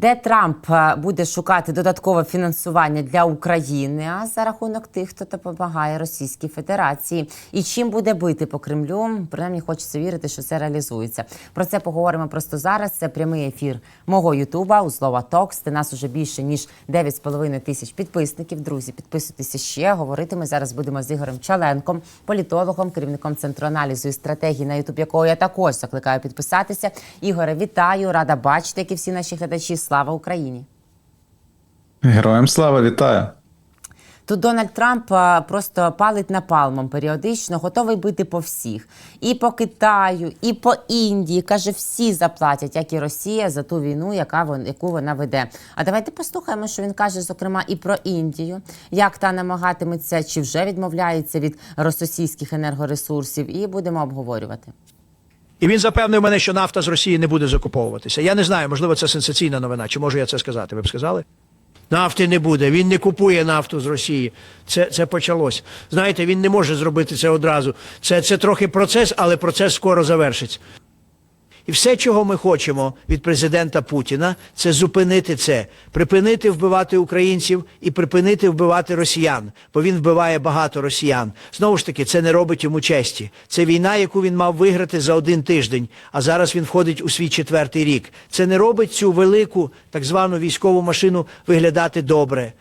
Де Трамп е, буде шукати додаткове фінансування для України, а за рахунок тих, хто допомагає Російській Федерації, і чим буде бити по Кремлю, принаймні хочеться вірити, що це реалізується. Про це поговоримо просто зараз. Це прямий ефір мого Ютуба у слова Токс. Де нас уже більше ніж 9,5 тисяч підписників. Друзі, підписуйтеся ще. Говорити ми зараз будемо з Ігорем Чаленком, політологом, керівником центру аналізу і стратегії на Ютуб, якого я також закликаю підписатися. Ігоре, вітаю, рада бачити, як і всі наші глядачі. Слава Україні! Героям слава вітаю! Тут Дональд Трамп просто палить напалмом періодично, готовий бити по всіх. І по Китаю, і по Індії. Каже, всі заплатять, як і Росія, за ту війну, яка вон, яку вона веде. А давайте послухаємо, що він каже, зокрема, і про Індію, як та намагатиметься, чи вже відмовляється від російських енергоресурсів, і будемо обговорювати. І він запевнив мене, що нафта з Росії не буде закуповуватися. Я не знаю, можливо, це сенсаційна новина. Чи можу я це сказати? Ви б сказали? Нафти не буде. Він не купує нафту з Росії. Це, це почалось. Знаєте, він не може зробити це одразу. Це, це трохи процес, але процес скоро завершиться. І все, чого ми хочемо від президента Путіна, це зупинити це, припинити вбивати українців і припинити вбивати росіян, бо він вбиває багато росіян. Знову ж таки, це не робить йому честі. Це війна, яку він мав виграти за один тиждень, а зараз він входить у свій четвертий рік. Це не робить цю велику так звану військову машину виглядати добре.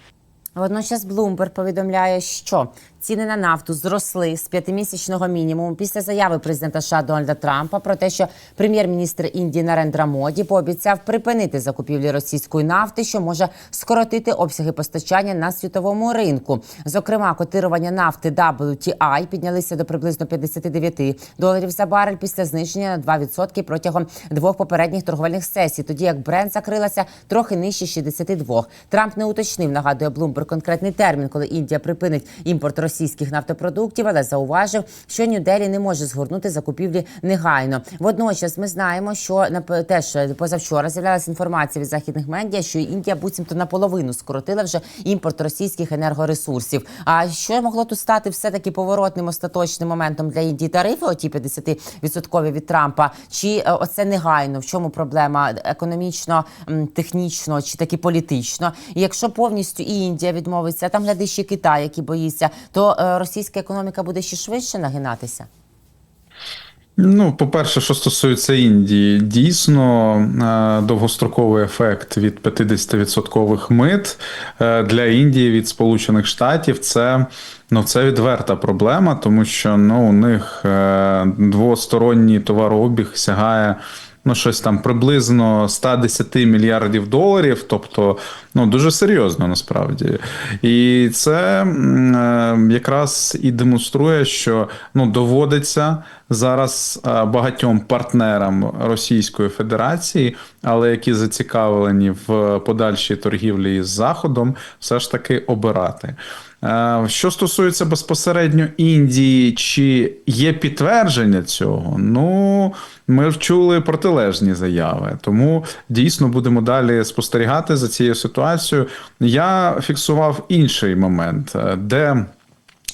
Водночас Bloomberg повідомляє, що ціни на нафту зросли з п'ятимісячного мінімуму після заяви президента США Дональда Трампа про те, що прем'єр-міністр Індії Нарендра Моді пообіцяв припинити закупівлі російської нафти, що може скоротити обсяги постачання на світовому ринку. Зокрема, котирування нафти WTI піднялися до приблизно 59 доларів за барель після зниження на 2% протягом двох попередніх торговельних сесій, тоді як бренд закрилася трохи нижче 62. Трамп не уточнив, нагадує Bloomberg, конкретний термін, коли Індія припинить імпорт російських нафтопродуктів, але зауважив, що Нью-Делі не може згорнути закупівлі негайно. Водночас ми знаємо, що на теж позавчора з'являлася інформація від західних медіа, що Індія буцімто наполовину скоротила вже імпорт російських енергоресурсів. А що могло тут стати все таки поворотним остаточним моментом для Індії тарифи? Оті 50% від Трампа, чи е, оце негайно? В чому проблема економічно, технічно чи таки політично? І якщо повністю і Індія відмовиться, а там гляди ще Китай, який боїться, то е, російська економіка буде ще швидше нагинатися. Ну, по-перше, що стосується Індії, дійсно е, довгостроковий ефект від 50% мит е, для Індії від Сполучених Штатів це. Ну, це відверта проблема, тому що ну, у них двосторонній товарообіг сягає ну, щось там приблизно 110 мільярдів доларів, тобто ну, дуже серйозно насправді. І це е, якраз і демонструє, що ну, доводиться зараз е, багатьом партнерам Російської Федерації, але які зацікавлені в подальшій торгівлі із Заходом, все ж таки обирати. Е, Що стосується безпосередньо Індії, чи є підтвердження цього? Ну, ми чули протилежні заяви, тому дійсно будемо далі спостерігати за цією ситуацією. Я фіксував інший момент, е, де.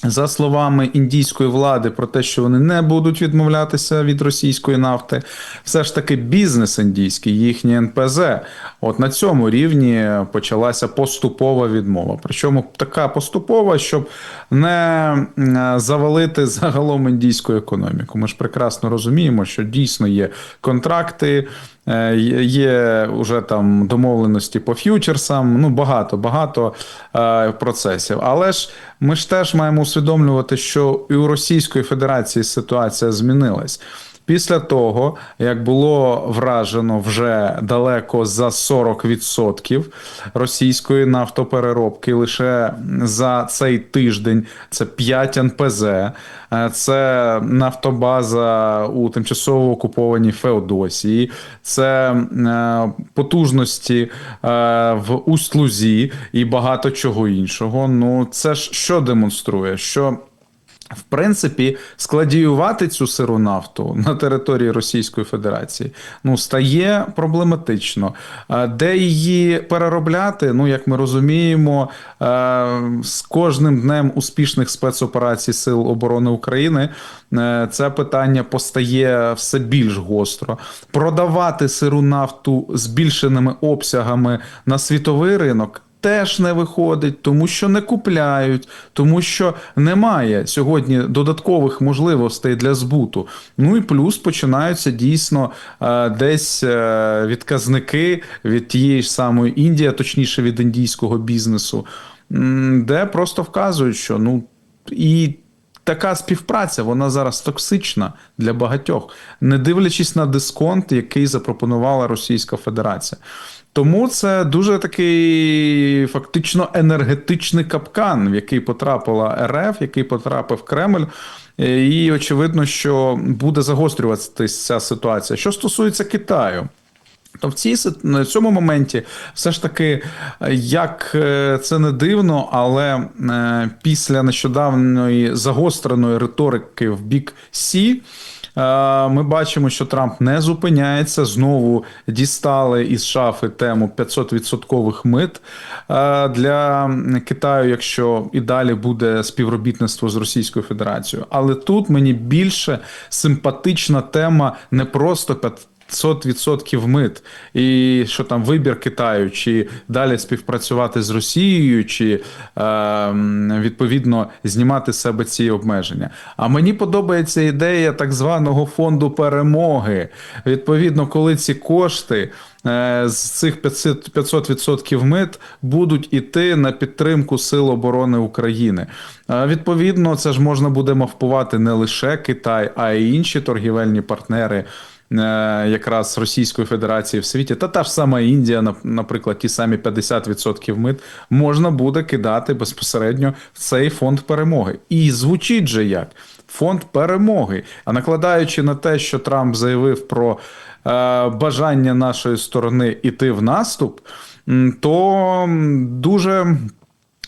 За словами індійської влади про те, що вони не будуть відмовлятися від російської нафти, все ж таки бізнес індійський, їхній НПЗ, от на цьому рівні почалася поступова відмова. Причому така поступова, щоб не завалити загалом індійську економіку. Ми ж прекрасно розуміємо, що дійсно є контракти. Е, Є вже там домовленості по ф'ючерсам, ну багато багато е, процесів. Але ж ми ж теж маємо усвідомлювати, що і у Російської Федерації ситуація змінилась. Після того, як було вражено вже далеко за 40% російської нафтопереробки, лише за цей тиждень це 5 НПЗ, е, це нафтобаза у тимчасово окупованій Феодосії, це е, потужності е, в Усть-Лузі і багато чого іншого. Ну це ж що демонструє? Що В принципі, складіювати цю сиру нафту на території Російської Федерації ну стає проблематично. Де її переробляти? Ну як ми розуміємо, е, з кожним днем успішних спецоперацій Сил оборони України е, це питання постає все більш гостро. Продавати сиру нафту збільшеними обсягами на світовий ринок теж не виходить, тому що не купляють, тому що немає сьогодні додаткових можливостей для збуту. Ну і плюс починаються дійсно е, десь е, відказники від тієї ж самої Індії, точніше від індійського бізнесу, де просто вказують, що ну і. Така співпраця, вона зараз токсична для багатьох, не дивлячись на дисконт, який запропонувала Російська Федерація. Тому це дуже такий фактично енергетичний капкан, в який потрапила РФ, який потрапив Кремль. Е, І очевидно, що буде загострюватися ця ситуація. Що стосується Китаю. То в цій на цьому моменті все ж таки, е, як е, це не дивно, але після нещодавної загостреної риторики в бік Сі. Е, Ми бачимо, що Трамп не зупиняється. Знову дістали із шафи тему 500% мит е, для Китаю, якщо і далі буде співробітництво з Російською Федерацією. Але тут мені більше симпатична тема не просто 500%, 500% мит, і що там вибір Китаю, чи далі співпрацювати з Росією, чи е, відповідно знімати з себе ці обмеження. А мені подобається ідея так званого фонду перемоги. Відповідно, коли ці кошти. е, З цих 500%, 500% мит будуть іти на підтримку Сил оборони України. Е, Відповідно, це ж можна буде мавпувати не лише Китай, а й інші торгівельні партнери якраз Російської Федерації в світі, та та ж сама Індія, нап- наприклад, ті самі 50% мит можна буде кидати безпосередньо в цей фонд перемоги. І звучить же як фонд перемоги. А накладаючи на те, що Трамп заявив про е, бажання нашої сторони іти в наступ, то дуже.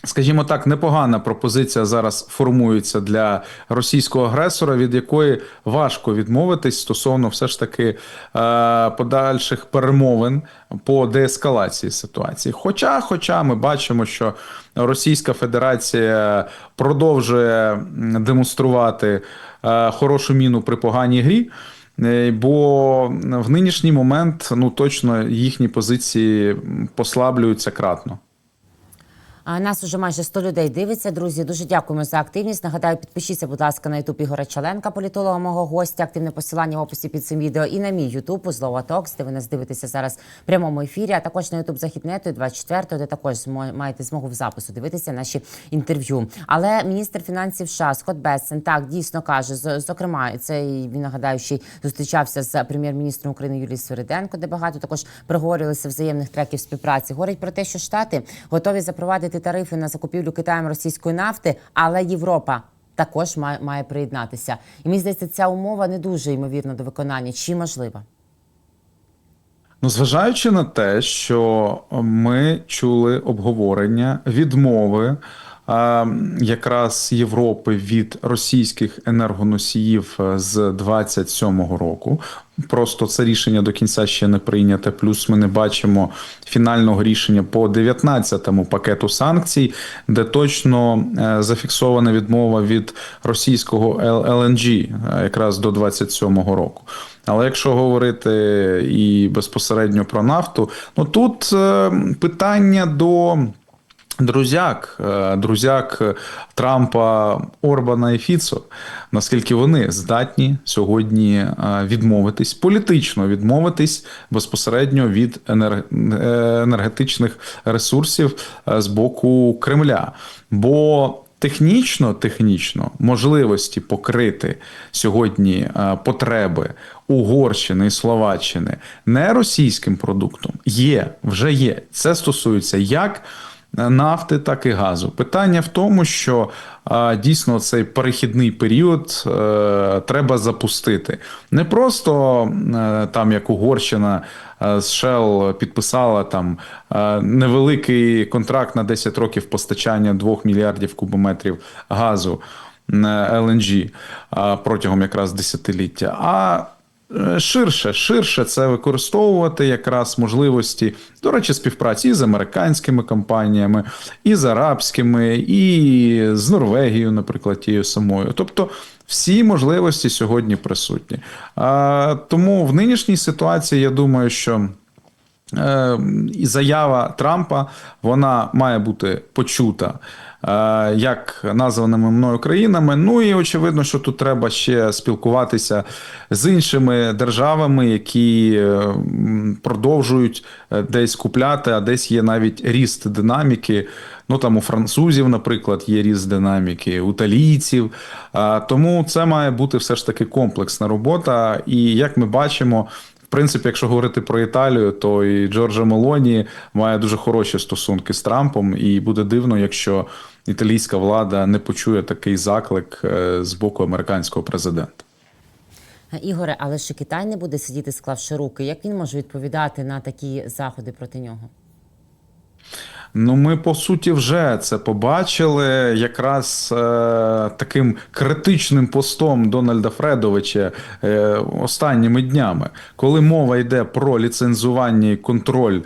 Скажімо так, непогана пропозиція зараз формується для російського агресора, від якої важко відмовитись стосовно все ж таки е, подальших перемовин по деескалації ситуації. Хоча, хоча ми бачимо, що Російська Федерація продовжує демонструвати е, хорошу міну при поганій грі. Е, Бо в нинішній момент ну точно їхні позиції послаблюються кратно. А нас уже майже 100 людей дивиться. Друзі, дуже дякуємо за активність. Нагадаю, підпишіться, будь ласка, на ютуб Ігоря Чаленка, політолога мого гостя. Активне посилання в описі під цим відео і на мій ютуб Злова Токс, де ви нас дивитеся зараз в прямому ефірі. А також на ютуб Західнету 24, де також маєте змогу в запису дивитися наші інтерв'ю. Але міністр фінансів США Скотт Бессен так дійсно каже, зокрема, це він нагадаю, ще зустрічався з прем'єр-міністром України Юлією Свириденко, де багато також проговорилися взаємних треків співпраці. Говорить про те, що штати готові запровадити тарифи на закупівлю Китаєм російської нафти, але Європа. Також має, має приєднатися, і мені здається, ця умова не дуже ймовірна до виконання. Чи можлива? Ну, зважаючи на те, що ми чули обговорення відмови якраз Європи від російських енергоносіїв е, з 27-го року. Просто це рішення до кінця ще не прийняте. Плюс ми не бачимо фінального рішення по 19-му пакету санкцій, де точно е, зафіксована відмова від російського ЛНГ якраз до 27-го року. Але якщо говорити і безпосередньо про нафту, ну тут е, питання до. Друзяк, е, друзяк Трампа, Орбана і Фіцо, наскільки вони здатні сьогодні е, відмовитись, політично відмовитись безпосередньо від е, енергетичних ресурсів з боку Кремля. Бо технічно, технічно можливості покрити сьогодні потреби Угорщини і Словаччини не російським продуктом є, вже є. Це стосується як нафти, так і газу. Питання в тому, що дійсно цей перехідний період е, треба запустити. Не просто е, там, як Угорщина е, з Shell підписала там невеликий контракт на 10 років постачання 2 мільярдів кубометрів газу. LNG протягом якраз десятиліття. А ширше, ширше це використовувати якраз можливості, до речі, співпраці і з американськими компаніями, і з арабськими, і з Норвегією, наприклад, тією самою. Тобто всі можливості сьогодні присутні. А, тому в нинішній ситуації я думаю, що. Е, заява Трампа вона має бути почута е, як названими мною країнами. Ну і очевидно, що тут треба ще спілкуватися з іншими державами, які е, продовжують е, десь купляти, а десь є навіть ріст динаміки. Ну там у французів, наприклад, є ріст динаміки, у італійців. А, Тому це має бути все ж таки комплексна робота. І як ми бачимо. В принципі, якщо говорити про Італію, то і Джорджа Мелоні має дуже хороші стосунки з Трампом, і буде дивно, якщо італійська влада не почує такий заклик е, з боку американського президента. Ігоре, але що Китай не буде сидіти, склавши руки, як він може відповідати на такі заходи проти нього? Ну, ми по суті вже це побачили якраз е, таким критичним постом Дональда Фредовича е, останніми днями, коли мова йде про ліцензування і контроль е,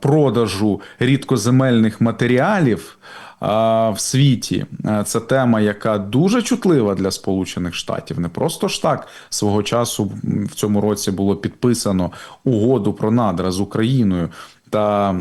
продажу рідкоземельних матеріалів. В світі. Це тема, яка дуже чутлива для Сполучених Штатів. Не просто ж так. Свого часу в цьому році було підписано угоду про надра з Україною. Та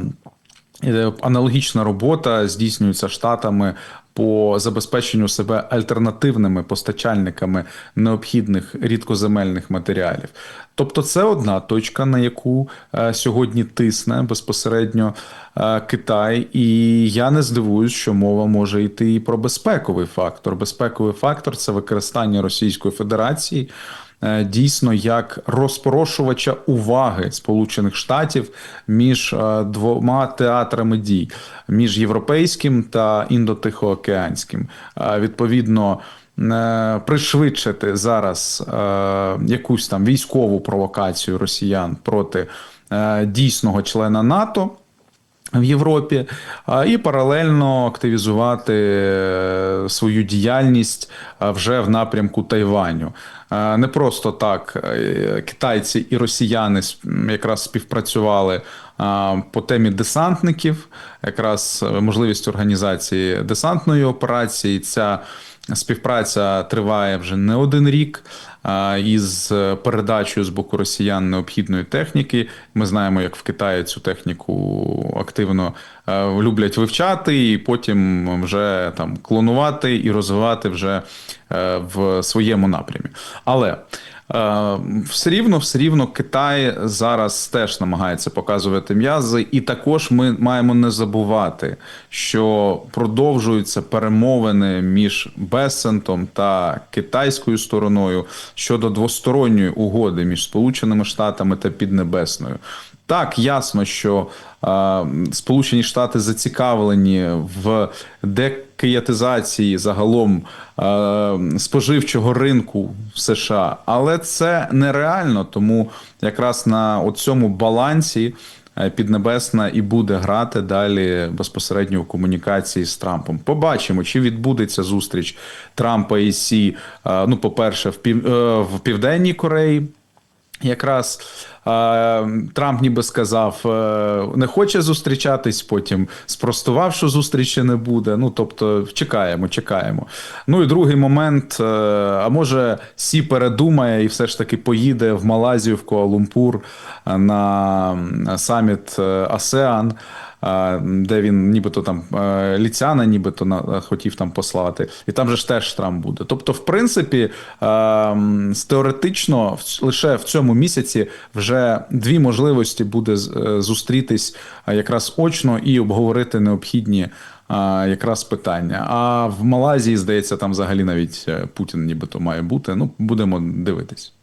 Е, Аналогічна робота здійснюється штатами по забезпеченню себе альтернативними постачальниками необхідних рідкоземельних матеріалів. Тобто, це одна точка, на яку е, сьогодні тисне безпосередньо е, Китай, і я не здивуюсь, що мова може йти і про безпековий фактор. Безпековий фактор це використання Російської Федерації дійсно як розпорошувача уваги Сполучених Штатів між е, двома театрами дій між європейським та індотихоокеанським. Е, Відповідно. е, Пришвидшити зараз е, якусь там військову провокацію росіян проти е, дійсного члена НАТО в Європі, і паралельно активізувати е, свою діяльність вже в напрямку Тайваню. Не просто так е, китайці і росіяни якраз співпрацювали по темі десантників, якраз е, можливість організації десантної операції. Ця співпраця триває вже не один рік. Із передачею з боку росіян необхідної техніки. Ми знаємо, як в Китаї цю техніку активно е, люблять вивчати, і потім вже там клонувати і розвивати вже е, в своєму напрямі. Але Е, Все рівно, все рівно Китай зараз теж намагається показувати м'язи, і також ми маємо не забувати, що продовжуються перемовини між Бесентом та китайською стороною щодо двосторонньої угоди між Сполученими Штатами та Піднебесною. Так, ясно, що е, Сполучені Штати зацікавлені в декиятизації загалом е, споживчого ринку в США, але це нереально, тому якраз на цьому балансі. е, Піднебесна і буде грати далі безпосередньо в комунікації з Трампом. Побачимо, чи відбудеться зустріч Трампа і Сі. е, Ну, по-перше, в пів е, в Південній Кореї. Якраз Трамп ніби сказав, е, не хоче зустрічатись, потім спростував, що зустрічі не буде. Ну тобто, чекаємо, чекаємо. Ну і другий момент: е, а може, Сі передумає і все ж таки поїде в Малайзію, в Куала-Лумпур е, на саміт АСЕАН. Де він нібито там Ліцяна, нібито на хотів там послати, і там же ж теж Трамп буде. Тобто, в принципі, теоретично, лише в цьому місяці вже дві можливості буде е, зустрітись якраз очно і обговорити необхідні якраз питання. А в Малайзії, здається, там взагалі навіть е, Путін нібито має бути. Ну, будемо дивитись.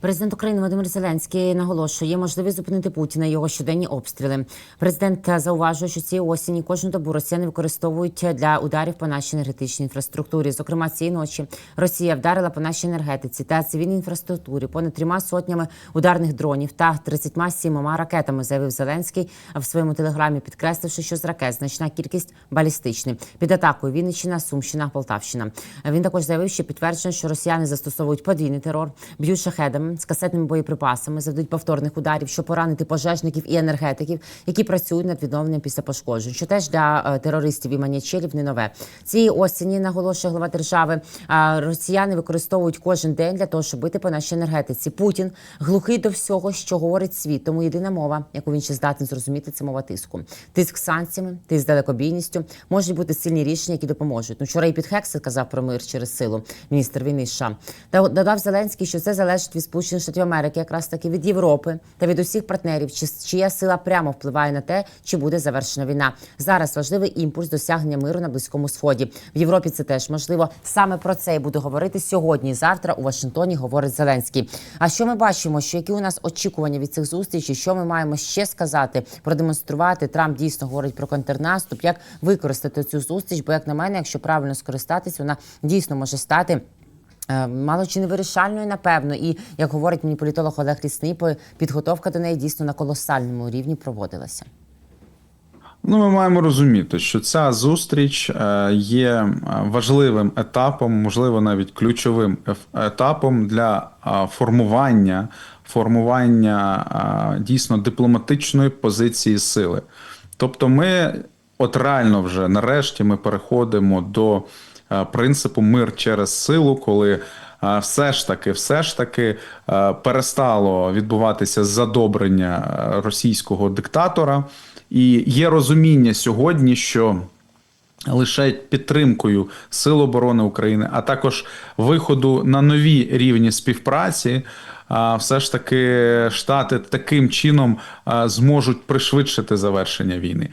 Президент України Володимир Зеленський наголошує, можливість зупинити Путіна його щоденні обстріли. Президент зауважує, що цієї осені кожну добу росіяни використовують для ударів по нашій енергетичній інфраструктурі. Зокрема, цієї ночі Росія вдарила по нашій енергетиці та цивільній інфраструктурі понад трьома сотнями ударних дронів та 37 ракетами. Заявив Зеленський в своєму телеграмі, підкресливши, що з ракет значна кількість балістичних під атакою Вінниччина, Сумщина, Полтавщина. Він також заявив, що підтверджено, що росіяни застосовують подвійний терор, б'ють шахедами з касетними боєприпасами, завдають повторних ударів, щоб поранити пожежників і енергетиків, які працюють над відновленням після пошкоджень, що теж для е, терористів і маньячелів не нове. Цієї осені наголошує глава держави. е, Росіяни використовують кожен день для того, щоб бити по нашій енергетиці. Путін глухий до всього, що говорить світ. Тому єдина мова, яку він ще здатний зрозуміти, це мова тиску. Тиск санкціями, тиск далекобійністю можуть бути сильні рішення, які допоможуть. Ну вчора і під Хекси казав про мир через силу міністр війни США. Додав Зеленський, що це залежить від Сполучених Штатів Америки, якраз таки від Європи та від усіх партнерів, чи чия сила прямо впливає на те, чи буде завершена війна. Зараз важливий імпульс досягнення миру на близькому сході. В Європі це теж можливо. Саме про це і буду говорити сьогодні. Завтра у Вашингтоні говорить Зеленський. А що ми бачимо? Що які у нас очікування від цих зустрічей? Що ми маємо ще сказати, продемонструвати? Трамп дійсно говорить про контрнаступ. Як використати цю зустріч? Бо як на мене, якщо правильно скористатись, вона дійсно може стати. Е, Мало чи не вирішальною, напевно, і як говорить мені політолог Олег Лісний, підготовка до неї дійсно на колосальному рівні проводилася. Ну, ми маємо розуміти, що ця зустріч е, є е, важливим етапом, можливо, навіть ключовим етапом для формування, формування дійсно дипломатичної позиції сили. Тобто, ми от реально вже нарешті ми переходимо до принципу мир через силу, коли е, все ж таки, все ж таки е, перестало відбуватися задобрення е, російського диктатора. І є розуміння сьогодні, що лише підтримкою Сил оборони України, а також виходу на нові рівні співпраці, все ж таки штати таким чином зможуть пришвидшити завершення війни.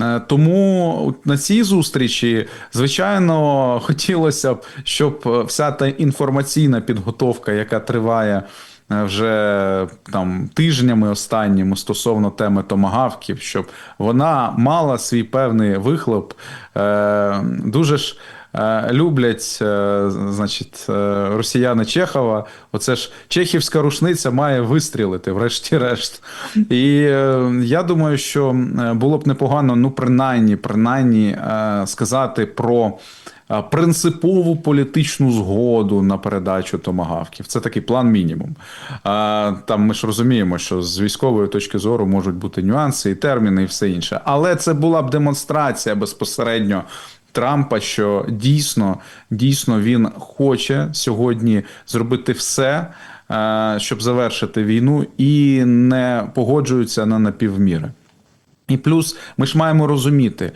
Е, Тому на цій зустрічі, звичайно, хотілося б, щоб е, вся та інформаційна підготовка, яка триває вже там тижнями останніми стосовно теми томагавків, щоб вона мала свій певний вихлоп. Е, Дуже ж е, люблять, е, значить, е, росіяни Чехова. Оце ж чехівська рушниця має вистрілити, врешті-решт. І е, я думаю, що е, було б непогано, ну, принаймні, принаймні е, сказати про. Принципову політичну згоду на передачу томагавків. Це такий план мінімум. Там ми ж розуміємо, що з військової точки зору можуть бути нюанси і терміни, і все інше. Але це була б демонстрація безпосередньо Трампа, що дійсно, дійсно він хоче сьогодні зробити все, щоб завершити війну, і не погоджується на напівміри. І плюс ми ж маємо розуміти,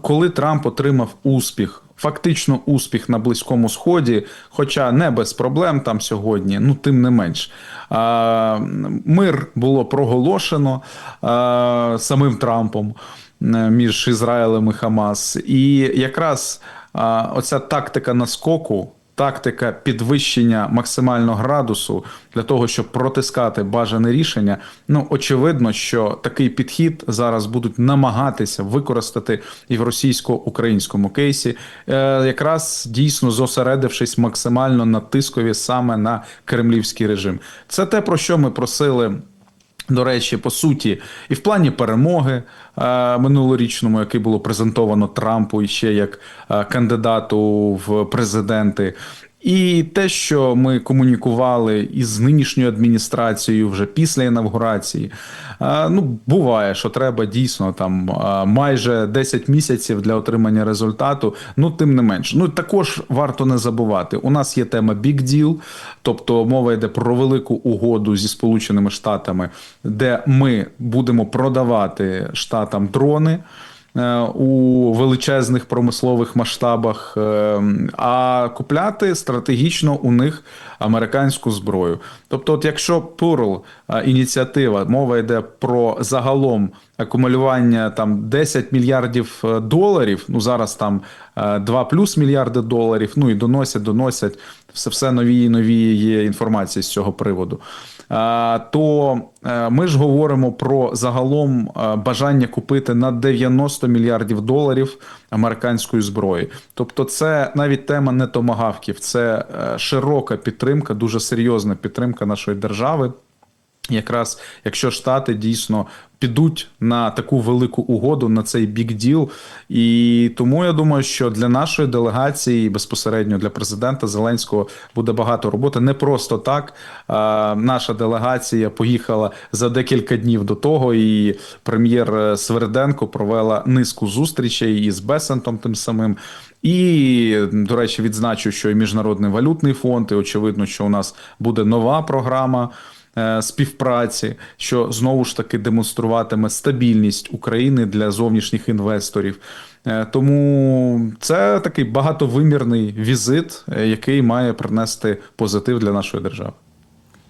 коли Трамп отримав успіх, фактично успіх на Близькому Сході, хоча не без проблем там сьогодні, ну тим не менш. Мир було проголошено самим Трампом е, між Ізраїлем і Хамас. І якраз оця тактика наскоку. Тактика підвищення максимального градусу для того, щоб протискати бажане рішення. Ну очевидно, що такий підхід зараз будуть намагатися використати і в російсько-українському кейсі, е, якраз дійсно зосередившись максимально на тискові саме на кремлівський режим. Це те про що ми просили. До речі, по суті, і в плані перемоги е, минулорічному, який було презентовано Трампу і ще як е, кандидату в президенти, і те, що ми комунікували із нинішньою адміністрацією вже після інавгурації. Ну, буває, що треба дійсно там майже 10 місяців для отримання результату. Ну, тим не менш. Ну також варто не забувати. У нас є тема Big Deal, тобто мова йде про велику угоду зі Сполученими Штатами, де ми будемо продавати штатам дрони. Е, У величезних промислових масштабах, е, а купляти стратегічно у них американську зброю. Тобто, от якщо Pearl е, ініціатива, мова йде про загалом акумулювання там 10 мільярдів е, доларів. Ну зараз там е, 2 плюс мільярди доларів. Ну і доносять, доносять все, все нові і нові є інформації з цього приводу. Е, То е, ми ж говоримо про загалом е, бажання купити на 90 мільярдів доларів американської зброї. Тобто, це навіть тема не томагавків, це е, широка підтримка, дуже серйозна підтримка нашої держави. Якраз якщо Штати дійсно підуть на таку велику угоду, на цей бік діл. І тому я думаю, що для нашої делегації, безпосередньо для президента Зеленського, буде багато роботи. Не просто так. А, наша делегація поїхала за декілька днів до того, і прем'єр Сверденко провела низку зустрічей із Бесентом тим самим. І, до речі, відзначу, що і Міжнародний валютний фонд, і очевидно, що у нас буде нова програма е, співпраці, що знову ж таки демонструватиме стабільність України для зовнішніх інвесторів. Е, Тому це такий багатовимірний візит, е, який має принести позитив для нашої держави.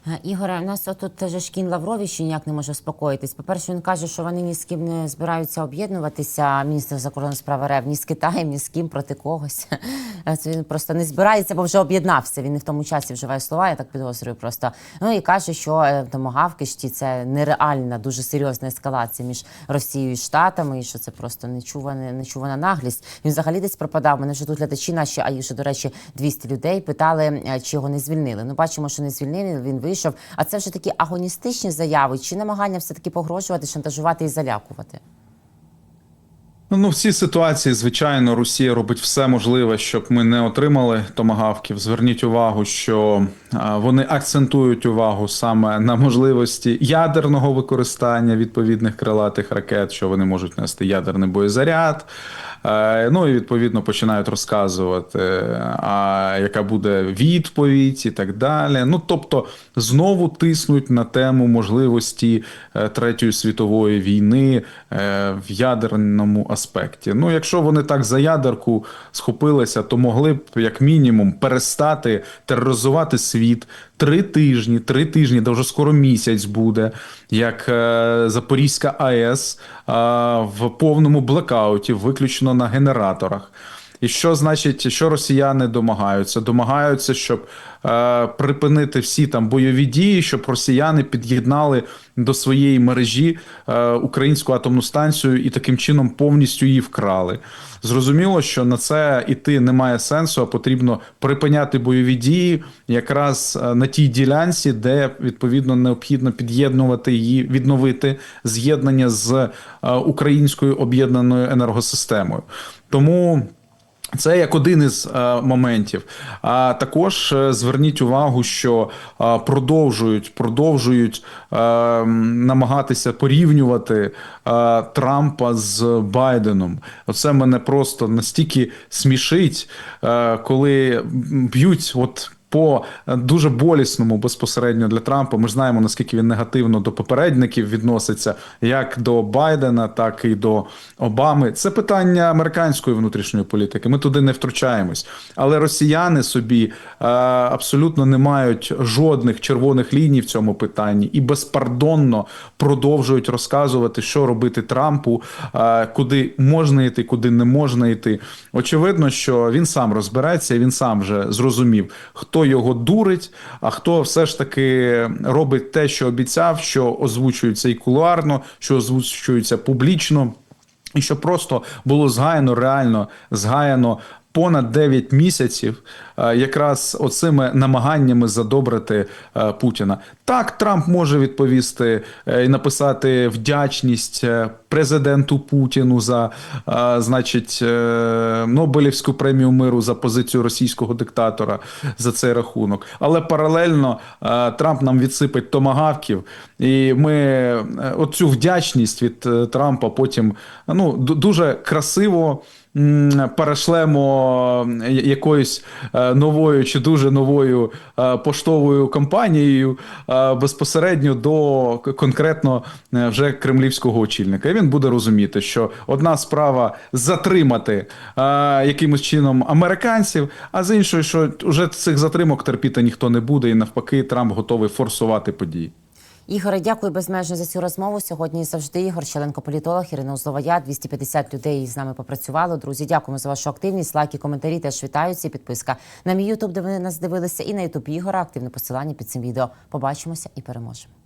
Е, Ігоре, у нас тут теж Лаврові ще ніяк не може успокоїтись. По-перше, він каже, що вони ні з ким не збираються об'єднуватися, міністр закордонних справ РФ, ні з Китаєм, ні з ким проти когось. Е, він просто не збирається, бо вже об'єднався. Він не в тому часі вживає слова, я так підозрюю просто. Ну і каже, що е, томагавки ж ті це нереальна, дуже серйозна ескалація між Росією і Штатами, і що це просто нечувана, нечувана наглість. Він взагалі десь пропадав. Мене вже тут глядачі наші, а їх же, до речі, 200 людей питали, е, чи його не звільнили. Ну, бачимо, що не звільнили, він вийшов. А це вже такі агоністичні заяви, чи намагання все-таки погрожувати, шантажувати і залякувати? Ну, в цій ситуації, звичайно, Росія робить все можливе, щоб ми не отримали томагавків. Зверніть увагу, що вони акцентують увагу саме на можливості ядерного використання відповідних крилатих ракет, що вони можуть нести ядерний боєзаряд. Е, Ну і відповідно починають розказувати, а яка буде відповідь і так далі. Ну тобто знову тиснуть на тему можливості е, третьої світової війни е, в ядерному аспекті. Ну, якщо вони так за ядерку схопилися, то могли б як мінімум перестати тероризувати світ. Три тижні, три тижні, де вже скоро місяць буде, як е, Запорізька АЕС е, в повному блекауті, виключно на генераторах. І що значить, що росіяни домагаються? Домагаються, щоб е, припинити всі там бойові дії, щоб росіяни під'єднали до своєї мережі е, українську атомну станцію і таким чином повністю її вкрали. Зрозуміло, що на це іти немає сенсу, а потрібно припиняти бойові дії якраз е, на тій ділянці, де відповідно необхідно під'єднувати її, відновити з'єднання з е, українською об'єднаною енергосистемою. Тому. Це як один із е, моментів. А також е, зверніть увагу, що е, продовжують продовжують е, намагатися порівнювати е, Трампа з Байденом. Оце мене просто настільки смішить, е, коли б'ють от. По дуже болісному безпосередньо для Трампа ми знаємо наскільки він негативно до попередників відноситься, як до Байдена, так і до Обами. Це питання американської внутрішньої політики. Ми туди не втручаємось. Але росіяни собі е, абсолютно не мають жодних червоних ліній в цьому питанні і безпардонно продовжують розказувати, що робити Трампу, е, куди можна йти, куди не можна йти. Очевидно, що він сам розбереться, він сам вже зрозумів, хто його дурить, а хто все ж таки робить те, що обіцяв, що озвучується і кулуарно, що озвучується публічно. І що просто було згаяно, реально згаяно понад 9 місяців, е, якраз оцими намаганнями задобрити е, Путіна. Так, Трамп може відповісти е, і написати вдячність президенту Путіну за, значить, Нобелівську премію миру за позицію російського диктатора за цей рахунок. Але паралельно Трамп нам відсипить томагавків, і ми оцю вдячність від Трампа потім ну, дуже красиво. Перешлемо е, якоюсь е, новою чи дуже новою е, поштовою компанією е, безпосередньо до конкретно вже кремлівського очільника. І він буде розуміти, що одна справа затримати якимось чином американців, а з іншої, що вже цих затримок терпіти ніхто не буде, і навпаки, Трамп готовий форсувати події. Ігоре, дякую безмежно за цю розмову. Сьогодні завжди Ігор Щеленко, політолог, Ірина Узлова. 250 людей з нами попрацювало. Друзі, дякуємо за вашу активність. Лайки, коментарі теж вітаються. Підписка на мій Ютуб, де ви нас дивилися, і на Ютуб Ігора. Активне посилання під цим відео. Побачимося і переможемо.